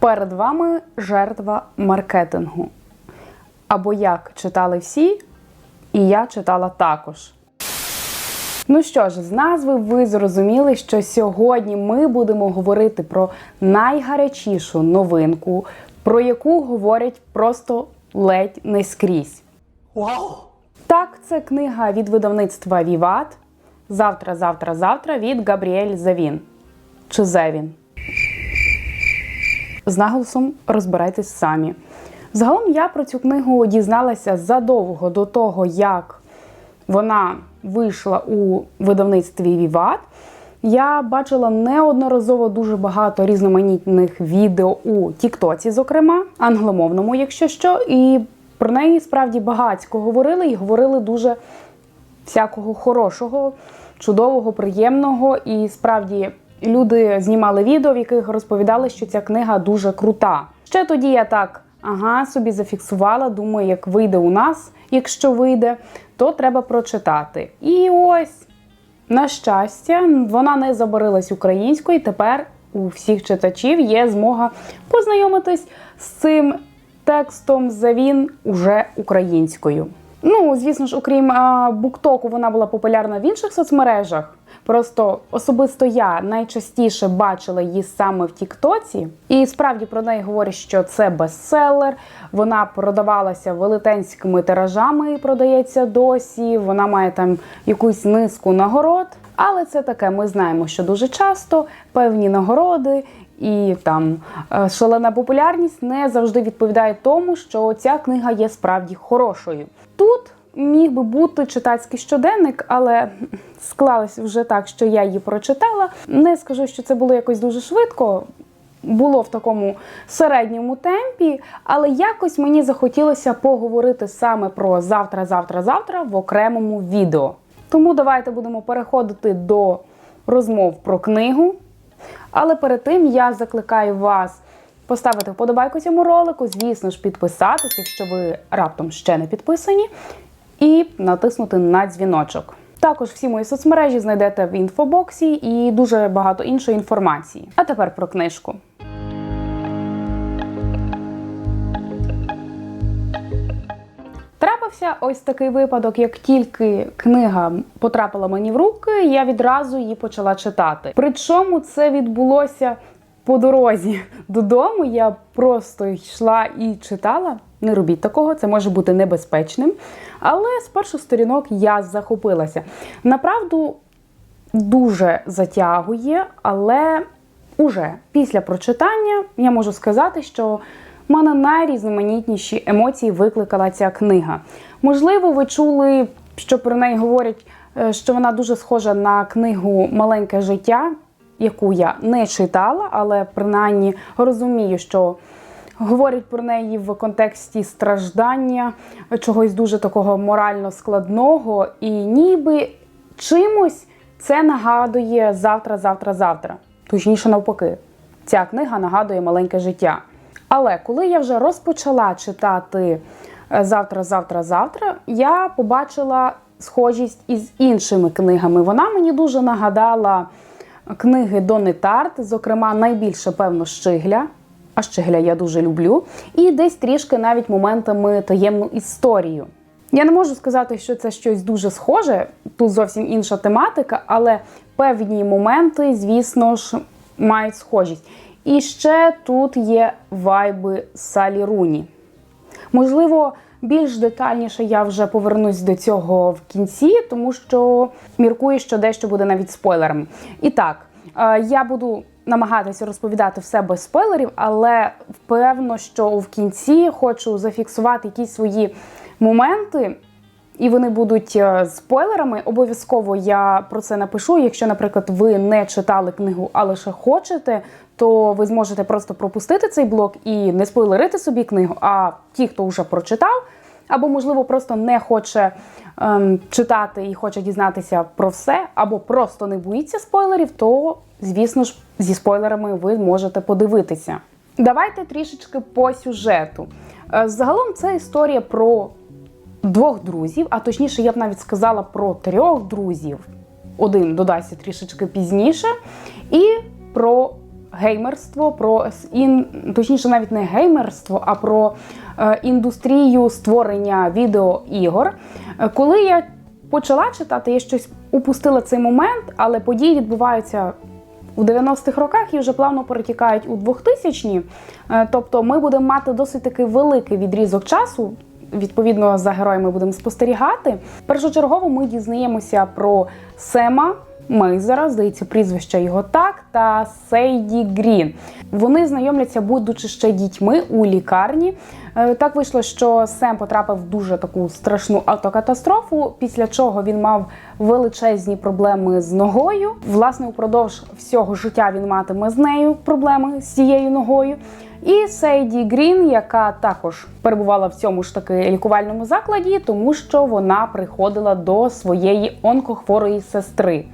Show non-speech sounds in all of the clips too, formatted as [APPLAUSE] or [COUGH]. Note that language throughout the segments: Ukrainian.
Перед вами жертва маркетингу. Або як читали всі, і я читала також. Ну що ж, з назви ви зрозуміли, що сьогодні ми будемо говорити про найгарячішу новинку, про яку говорять просто ледь не скрізь. Вау! Так, це книга від видавництва Віват. Завтра, завтра, завтра від Габріель Завін. Чи Зевін. З наголосом розбирайтесь самі. Загалом я про цю книгу дізналася задовго до того, як вона вийшла у видавництві Віват. Я бачила неодноразово дуже багато різноманітних відео у Тіктоці, зокрема, англомовному, якщо що, і про неї справді багатько говорили і говорили дуже всякого хорошого, чудового, приємного. І справді люди знімали відео, в яких розповідали, що ця книга дуже крута. Ще тоді я так ага, собі зафіксувала. Думаю, як вийде у нас, якщо вийде, то треба прочитати. І ось. На щастя, вона не забарилась українською. Тепер у всіх читачів є змога познайомитись з цим текстом Завін уже українською. Ну, звісно ж, окрім а, буктоку, вона була популярна в інших соцмережах. Просто особисто я найчастіше бачила її саме в Тіктоці, і справді про неї говорять, що це бестселер. Вона продавалася велетенськими тиражами і продається досі. Вона має там якусь низку нагород. Але це таке, ми знаємо, що дуже часто певні нагороди і там е, шалена популярність не завжди відповідає тому, що ця книга є справді хорошою. Тут міг би бути читацький щоденник, але склалось вже так, що я її прочитала. Не скажу, що це було якось дуже швидко. Було в такому середньому темпі, але якось мені захотілося поговорити саме про завтра, завтра, завтра в окремому відео. Тому давайте будемо переходити до розмов про книгу. Але перед тим я закликаю вас поставити вподобайку цьому ролику, звісно ж, підписатися, якщо ви раптом ще не підписані, і натиснути на дзвіночок. Також всі мої соцмережі знайдете в інфобоксі і дуже багато іншої інформації. А тепер про книжку. Трапився ось такий випадок, як тільки книга потрапила мені в руки, я відразу її почала читати. Причому це відбулося по дорозі додому. Я просто йшла і читала. Не робіть такого, це може бути небезпечним. Але з перших сторінок я захопилася. Направду дуже затягує, але уже після прочитання я можу сказати, що в мене найрізноманітніші емоції викликала ця книга. Можливо, ви чули, що про неї говорять, е, що вона дуже схожа на книгу Маленьке життя, яку я не читала, але принаймні розумію, що говорять про неї в контексті страждання, чогось дуже такого морально складного, і ніби чимось це нагадує завтра, завтра, завтра. Точніше, навпаки, ця книга нагадує маленьке життя. Але коли я вже розпочала читати е, завтра, завтра, завтра, я побачила схожість із іншими книгами. Вона мені дуже нагадала книги Дони Тарт, зокрема, найбільше, певно, Щигля. А Щигля я дуже люблю. І десь трішки навіть моментами таємну історію. Я не можу сказати, що це щось дуже схоже, тут зовсім інша тематика, але певні моменти, звісно ж, мають схожість. І ще тут є вайби Салі Руні. Можливо, більш детальніше я вже повернусь до цього в кінці, тому що міркую, що дещо буде навіть спойлером. І так, е, я буду намагатися розповідати все без спойлерів, але впевнено, що в кінці хочу зафіксувати якісь свої моменти. І вони будуть е, спойлерами. Обов'язково я про це напишу. Якщо, наприклад, ви не читали книгу, а лише хочете, то ви зможете просто пропустити цей блок і не спойлерити собі книгу. А ті, хто вже прочитав, або, можливо, просто не хоче ем, читати і хоче дізнатися про все, або просто не боїться спойлерів, то, звісно ж, зі спойлерами ви можете подивитися. Давайте трішечки по сюжету. Е, Загалом це історія про двох друзів, а точніше, я б навіть сказала про трьох друзів. Один додасться трішечки пізніше, і про геймерство, про ін, точніше, навіть не геймерство, а про е, індустрію створення відеоігор. Е, Коли я почала читати, я щось упустила цей момент, але події відбуваються у 90-х роках і вже плавно перетікають у 2000-ні. Е, Тобто ми будемо мати досить таки великий відрізок часу. Відповідно, за героями будемо спостерігати. Першочергово ми дізнаємося про Сема Мейзера, здається, прізвище його так, та Сейді Грін. Вони знайомляться, будучи ще дітьми у лікарні. Е, Так вийшло, що Сем потрапив в дуже таку страшну автокатастрофу, після чого він мав величезні проблеми з ногою. Власне, упродовж всього життя він матиме з нею проблеми з цією ногою. І Сейді Грін, яка також перебувала в цьому ж таки лікувальному закладі, тому що вона приходила до своєї онкохворої сестри.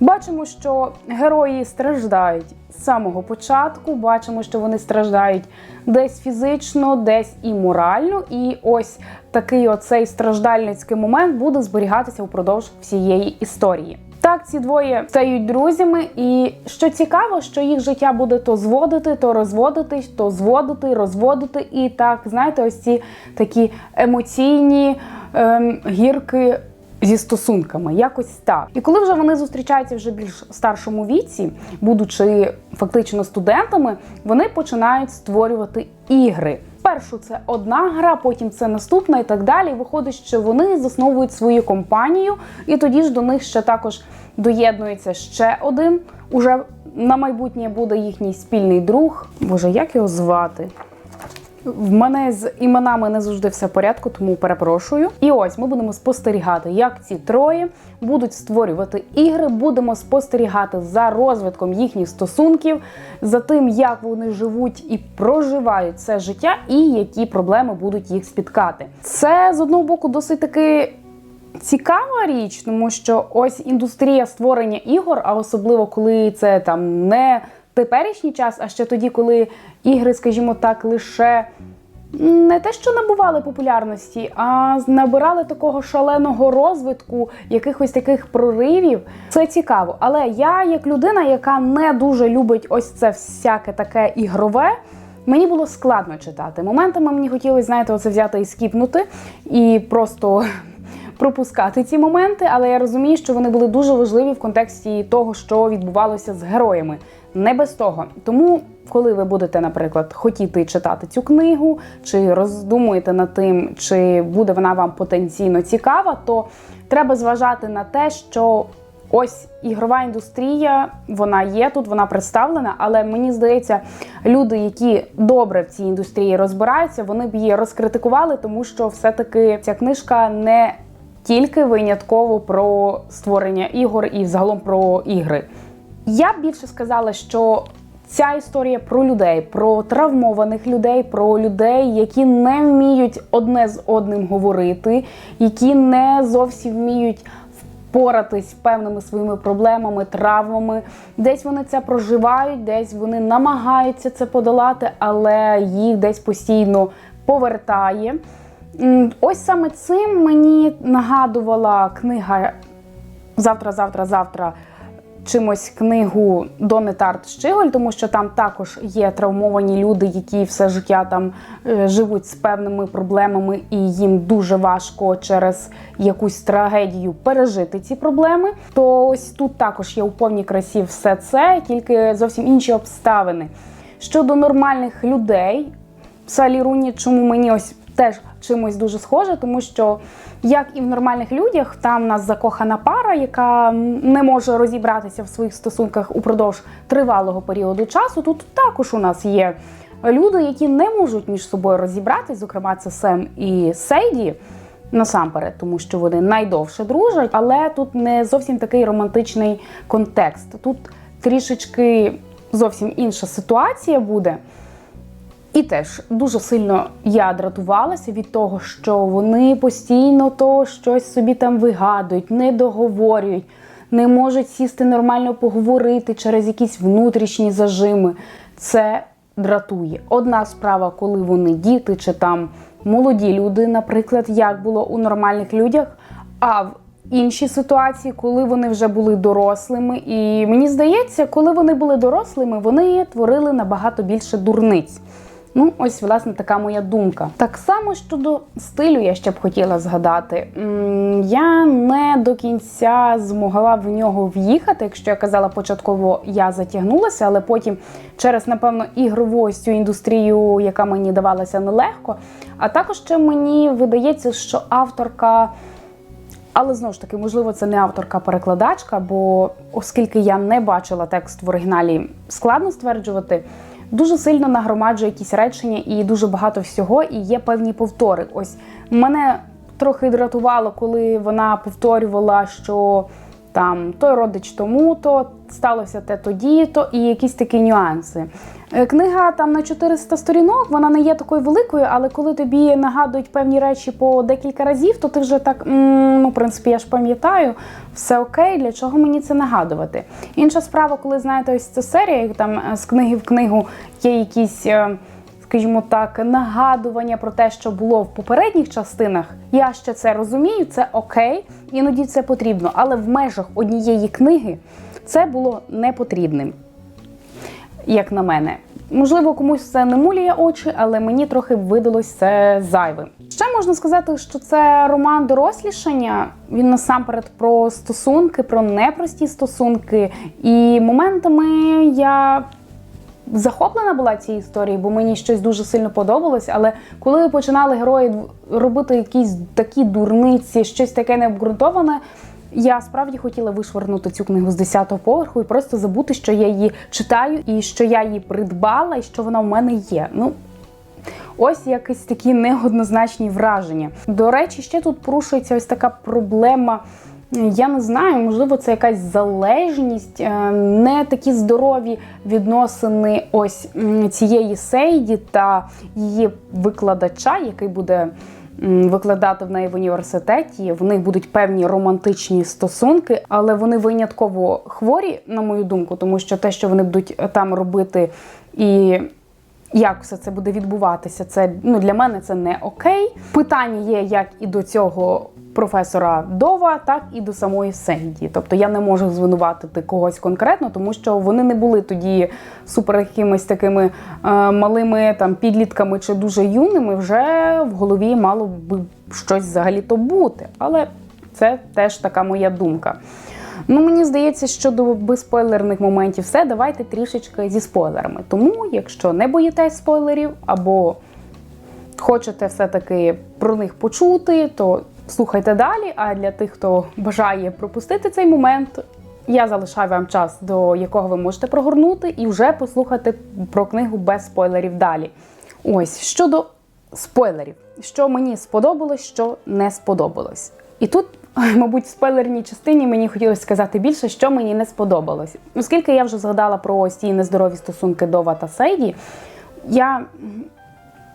Бачимо, що герої страждають з самого початку. Бачимо, що вони страждають десь фізично, десь і морально. І ось такий оцей страждальницький момент буде зберігатися упродовж всієї історії. Так, ці двоє стають друзями, і що цікаво, що їх життя буде то зводити, то розводитись, то зводити, розводити. І так, знаєте, ось ці такі емоційні ем, гірки зі стосунками, якось так. І коли вже вони зустрічаються вже більш старшому віці, будучи фактично студентами, вони починають створювати ігри. Першу це одна гра, потім це наступна і так далі. Виходить, що вони засновують свою компанію, і тоді ж до них ще також доєднується ще один. Уже на майбутнє буде їхній спільний друг. Боже, як його звати? В мене з іменами не завжди все в порядку, тому перепрошую. І ось ми будемо спостерігати, як ці троє будуть створювати ігри. Будемо спостерігати за розвитком їхніх стосунків, за тим, як вони живуть і проживають це життя, і які проблеми будуть їх спіткати. Це з одного боку досить таки. Цікава річ, тому що ось індустрія створення ігор, а особливо коли це там не теперішній час, а ще тоді, коли ігри, скажімо так, лише не те, що набували популярності, а набирали такого шаленого розвитку, якихось таких проривів. Це цікаво. Але я, як людина, яка не дуже любить ось це всяке таке ігрове. Мені було складно читати. Моментами мені хотілося, знаєте, оце взяти і скіпнути і просто [LAUGHS] пропускати ці моменти, але я розумію, що вони були дуже важливі в контексті того, що відбувалося з героями. Не без того. Тому, коли ви будете, наприклад, хотіти читати цю книгу, чи роздумуєте над тим, чи буде вона вам потенційно цікава, то треба зважати на те, що ось ігрова індустрія, вона є тут, вона представлена, але мені здається, люди, які добре в цій індустрії розбираються, вони б її розкритикували, тому що все-таки ця книжка не тільки винятково про створення ігор і взагалом про ігри. Я б більше сказала, що ця історія про людей, про травмованих людей, про людей, які не вміють одне з одним говорити, які не зовсім вміють впоратись певними своїми проблемами, травмами. Десь вони це проживають, десь вони намагаються це подолати, але їх десь постійно повертає. Ось саме цим мені нагадувала книга Завтра, завтра, завтра чимось книгу Дони Тарт Щиголь, тому що там також є травмовані люди, які все життя там е, живуть з певними проблемами, і їм дуже важко через якусь трагедію пережити ці проблеми. То ось тут також є у повній красі все це, тільки зовсім інші обставини. Щодо нормальних людей, Салі Руні, чому мені ось теж чимось дуже схоже, тому що як і в нормальних людях, там в нас закохана пара, яка не може розібратися в своїх стосунках упродовж тривалого періоду часу. Тут також у нас є люди, які не можуть між собою розібратись, зокрема, це Сем і Сейді. Насамперед, тому що вони найдовше дружать, але тут не зовсім такий романтичний контекст. Тут трішечки зовсім інша ситуація буде. І теж дуже сильно я дратувалася від того, що вони постійно то щось собі там вигадують, не договорюють, не можуть сісти нормально поговорити через якісь внутрішні зажими. Це дратує. Одна справа, коли вони діти чи там молоді люди, наприклад, як було у нормальних людях. А в інші ситуації, коли вони вже були дорослими. І мені здається, коли вони були дорослими, вони творили набагато більше дурниць. Ну, ось, власне, така моя думка. Так само щодо стилю, я ще б хотіла згадати. Я не до кінця змогла в нього в'їхати. Якщо я казала початково, я затягнулася, але потім через, напевно, ігрову ось цю індустрію, яка мені давалася нелегко. А також ще мені видається, що авторка. Але знову ж таки, можливо, це не авторка-перекладачка, бо оскільки я не бачила текст в оригіналі, складно стверджувати. Дуже сильно нагромаджує якісь речення і дуже багато всього, і є певні повтори. Ось мене трохи дратувало, коли вона повторювала, що там той родич тому, то сталося те тоді, то і якісь такі нюанси. Е, Книга там на 400 сторінок, вона не є такою великою, але коли тобі нагадують певні речі по декілька разів, то ти вже так, ну, в принципі, я ж пам'ятаю, все окей, для чого мені це нагадувати? Інша справа, коли знаєте, ось ця серія, як там е, з книги в книгу є якісь. Скажімо так, нагадування про те, що було в попередніх частинах, я ще це розумію, це окей, іноді це потрібно. Але в межах однієї книги це було не потрібним як на мене. Можливо, комусь це не мулює очі, але мені трохи видалось це зайвим. Ще можна сказати, що це роман дорослішання. Він насамперед про стосунки, про непрості стосунки. І моментами я захоплена була цією історією, бо мені щось дуже сильно подобалось. Але коли починали герої робити якісь такі дурниці, щось таке необґрунтоване. Я справді хотіла вишвирнути цю книгу з 10-го поверху і просто забути, що я її читаю, і що я її придбала, і що вона в мене є. Ну, ось якісь такі неоднозначні враження. До речі, ще тут порушується ось така проблема. Я не знаю, можливо, це якась залежність, е, не такі здорові відносини ось цієї Сейді та її викладача, який буде викладати в неї в університеті. В них будуть певні романтичні стосунки, але вони винятково хворі, на мою думку, тому що те, що вони будуть там робити, і як все це буде відбуватися, це ну для мене це не окей. Питання є як і до цього професора Дова, так і до самої Сенді. Тобто я не можу звинуватити когось конкретно, тому що вони не були тоді супер якимись такими е, малими там підлітками чи дуже юними. Вже в голові мало би щось взагалі-то бути. Але це теж така моя думка. Ну, мені здається, що до безспойлерних моментів все, давайте трішечки зі спойлерами. Тому, якщо не боїтесь спойлерів або хочете все-таки про них почути, то слухайте далі. А для тих, хто бажає пропустити цей момент, я залишаю вам час, до якого ви можете прогорнути, і вже послухати про книгу без спойлерів далі. Ось щодо спойлерів, що мені сподобалось, що не сподобалось. І тут, [LAUGHS] мабуть, в спойлерній частині мені хотілося сказати більше, що мені не сподобалось. Оскільки я вже згадала про ось ці нездорові стосунки Дова та Сейді, я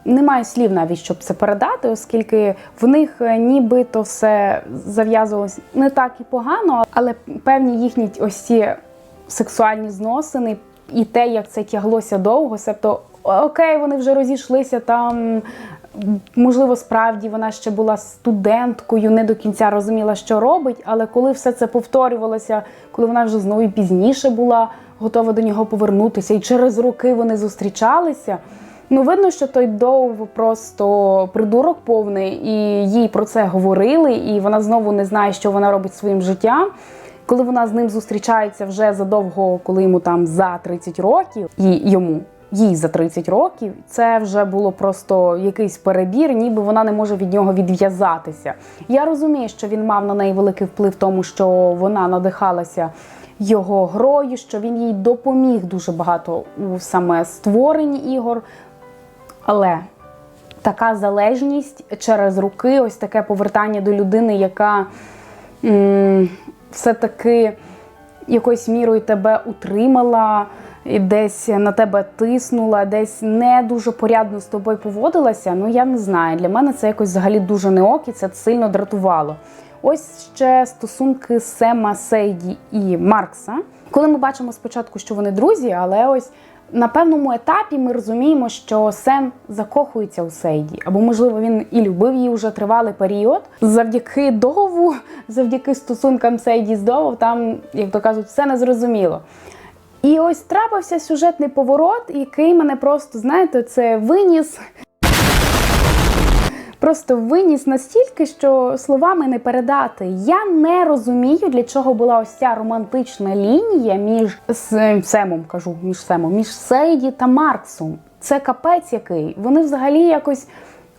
не маю слів навіть, щоб це передати, оскільки в них е, нібито все зав'язувалось не так і погано, але певні їхні ось ці сексуальні зносини і те, як це тяглося довго, себто окей, вони вже розійшлися там. Можливо, справді вона ще була студенткою, не до кінця розуміла, що робить, але коли все це повторювалося, коли вона вже знову пізніше була готова до нього повернутися, і через роки вони зустрічалися. Ну, видно, що той Доув просто придурок повний, і їй про це говорили, і вона знову не знає, що вона робить своїм життям. Коли вона з ним зустрічається вже задовго, коли йому там за 30 років, і йому їй за 30 років, це вже було просто якийсь перебір, ніби вона не може від нього відв'язатися. Я розумію, що він мав на неї великий вплив, тому що вона надихалася його грою, що він їй допоміг дуже багато у саме створенні ігор. Але така залежність через руки, ось таке повертання до людини, яка все-таки якоюсь мірою тебе утримала, і десь на тебе тиснула, десь не дуже порядно з тобою поводилася. Ну я не знаю. Для мене це якось взагалі дуже не ок, і це сильно дратувало. Ось ще стосунки Сема, Сейді і Маркса. Коли ми бачимо спочатку, що вони друзі, але ось на певному етапі ми розуміємо, що Сем закохується у Сейді, або, можливо, він і любив її вже тривалий період. Завдяки Дову, завдяки стосункам Сейді з Дову, там, як то кажуть, все незрозуміло. І ось трапився сюжетний поворот, який мене просто, знаєте, це виніс. Просто виніс настільки, що словами не передати. Я не розумію, для чого була ось ця романтична лінія між Семом, кажу, між Семом, між Сейді та Марксом. Це капець який. Вони взагалі якось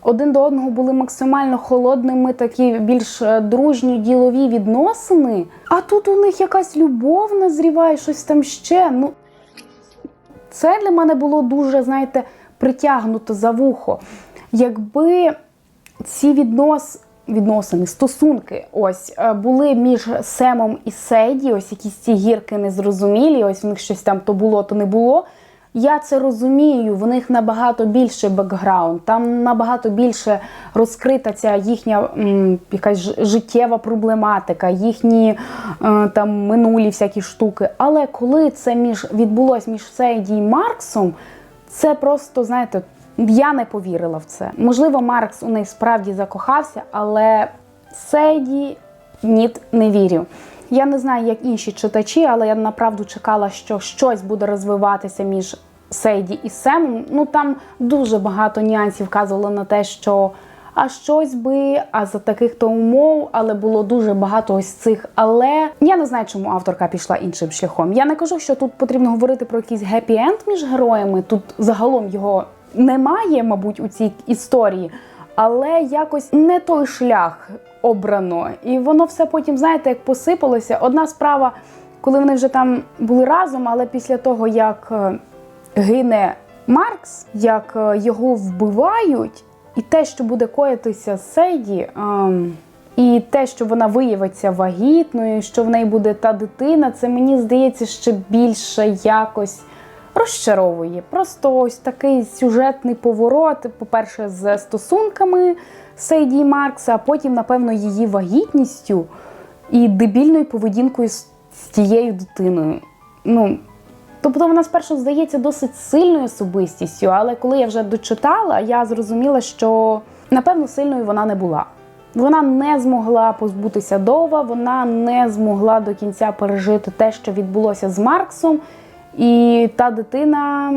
один до одного були максимально холодними, такі більш е, дружні ділові відносини. А тут у них якась любов назріває, щось там ще. Ну це для мене було дуже, знаєте, притягнуто за вухо. Якби ці віднос, відносини, стосунки ось е, були між Семом і Седі, ось якісь ці гірки незрозумілі, ось в них щось там то було, то не було. Я це розумію, в них набагато більше бекграунд, там набагато більше розкрита ця їхня м, якась життєва проблематика, їхні е, там минулі всякі штуки. Але коли це між відбулось між Сейді і Марксом, це просто, знаєте, я не повірила в це. Можливо, Маркс у неї справді закохався, але Сейді ні, не вірю. Я не знаю, як інші читачі, але я направду чекала, що щось буде розвиватися між Сейді і Семом. Ну там дуже багато нюансів вказувало на те, що а щось би, а за таких то умов, але було дуже багато ось цих. Але я не знаю, чому авторка пішла іншим шляхом. Я не кажу, що тут потрібно говорити про якийсь гепі-енд між героями. Тут загалом його немає, мабуть, у цій історії, але якось не той шлях обрано. І воно все потім, знаєте, як посипалося. Одна справа, коли вони вже там були разом, але після того, як е, гине Маркс, як е, його вбивають, і те, що буде коїтися Сейді, ем, і те, що вона виявиться вагітною, що в неї буде та дитина, це мені здається ще більше якось розчаровує. Просто ось такий сюжетний поворот, по-перше, з стосунками Сейді Маркса, а потім, напевно, її вагітністю і дебільною поведінкою з тією дитиною. Ну, Тобто вона спершу здається досить сильною особистістю, але коли я вже дочитала, я зрозуміла, що напевно сильною вона не була. Вона не змогла позбутися Дова, вона не змогла до кінця пережити те, що відбулося з Марксом. І та дитина,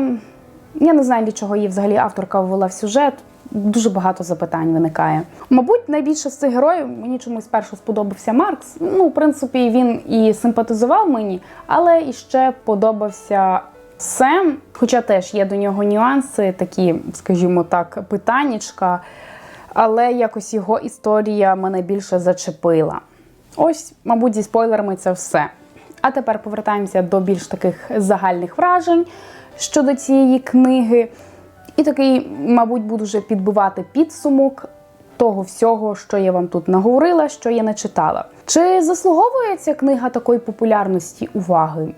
я не знаю, для чого її взагалі авторка ввела в сюжет. Дуже багато запитань виникає. Мабуть, найбільше з цих героїв мені чомусь перше сподобався Маркс. Ну, в принципі, він і симпатизував мені, але і ще подобався Сем. Хоча теж є до нього нюанси, такі, скажімо так, питаннячка. Але якось його історія мене більше зачепила. Ось, мабуть, зі спойлерами це все. А тепер повертаємося до більш таких загальних вражень щодо цієї книги. І такий, мабуть, буду вже підбивати підсумок того всього, що я вам тут наговорила, що я не читала. Чи заслуговує ця книга такої популярності уваги?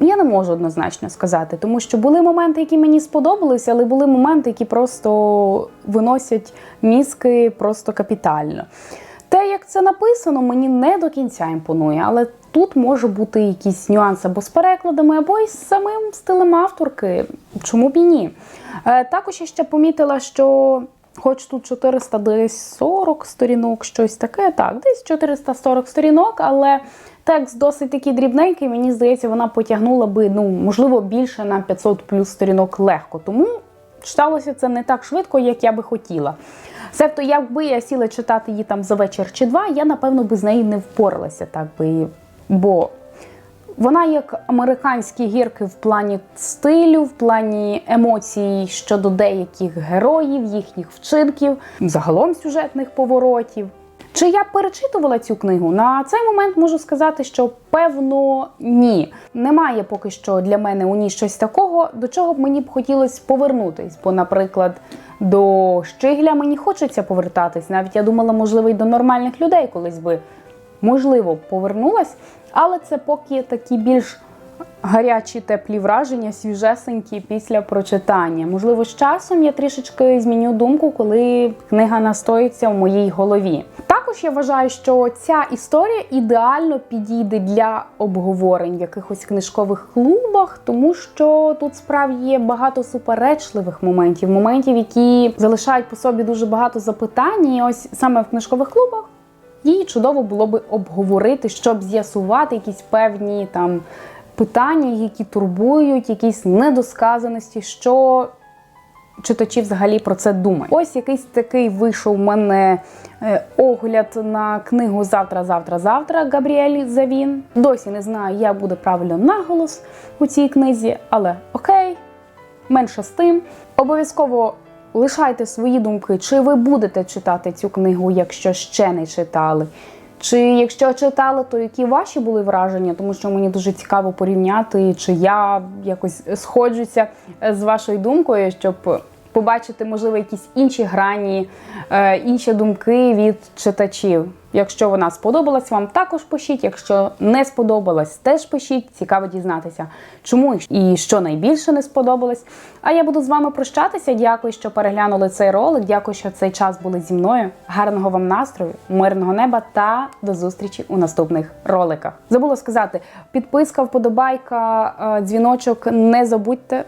Я не можу однозначно сказати, тому що були моменти, які мені сподобалися, але були моменти, які просто виносять мізки просто капітально. Те, як це написано, мені не до кінця імпонує, але тут може бути якийсь нюанс або з перекладами, або із самим стилем авторки. Чому б і ні? Е, також я ще помітила, що. Хоч тут 400 десь 40 сторінок, щось таке, так, десь 440 сторінок, але текст досить такий дрібненький. Мені здається, вона потягнула би, ну, можливо, більше на 500 плюс сторінок легко. Тому читалося це не так швидко, як я би хотіла. Себто, якби я сіла читати її там за вечір чи два, я напевно би з нею не впоралася, так би. Бо вона як американські гірки в плані стилю, в плані емоцій щодо деяких героїв, їхніх вчинків, загалом сюжетних поворотів. Чи я перечитувала цю книгу? На цей момент можу сказати, що певно ні. Немає поки що для мене у ній щось такого, до чого б мені б хотілося повернутись. Бо, наприклад, до Щигля мені хочеться повертатись. Навіть я думала, можливо, й до нормальних людей колись би можливо повернулась, але це поки такі більш гарячі теплі враження, свіжесенькі після прочитання. Можливо, з часом я трішечки зміню думку, коли книга настоїться в моїй голові. Також я вважаю, що ця історія ідеально підійде для обговорень в якихось книжкових клубах, тому що тут справді є багато суперечливих моментів, моментів, які залишають по собі дуже багато запитань. І ось саме в книжкових клубах її чудово було би обговорити, щоб з'ясувати якісь певні там питання, які турбують, якісь недосказаності, що читачі взагалі про це думають. Ось якийсь такий вийшов у мене е, огляд на книгу Завтра, завтра, завтра Габріелі Завін. Досі не знаю, як буде правильно наголос у цій книзі, але окей, менше з тим. Обов'язково лишайте свої думки, чи ви будете читати цю книгу, якщо ще не читали. Чи якщо читали, то які ваші були враження? Тому що мені дуже цікаво порівняти, чи я якось сходжуся з вашою думкою, щоб побачити, можливо, якісь інші грані, е, інші думки від читачів. Якщо вона сподобалась вам, також пишіть. Якщо не сподобалась, теж пишіть. Цікаво дізнатися, чому і що найбільше не сподобалось. А я буду з вами прощатися. Дякую, що переглянули цей ролик. Дякую, що цей час були зі мною. Гарного вам настрою, мирного неба та до зустрічі у наступних роликах. Забула сказати, підписка, вподобайка, е, дзвіночок. Не забудьте.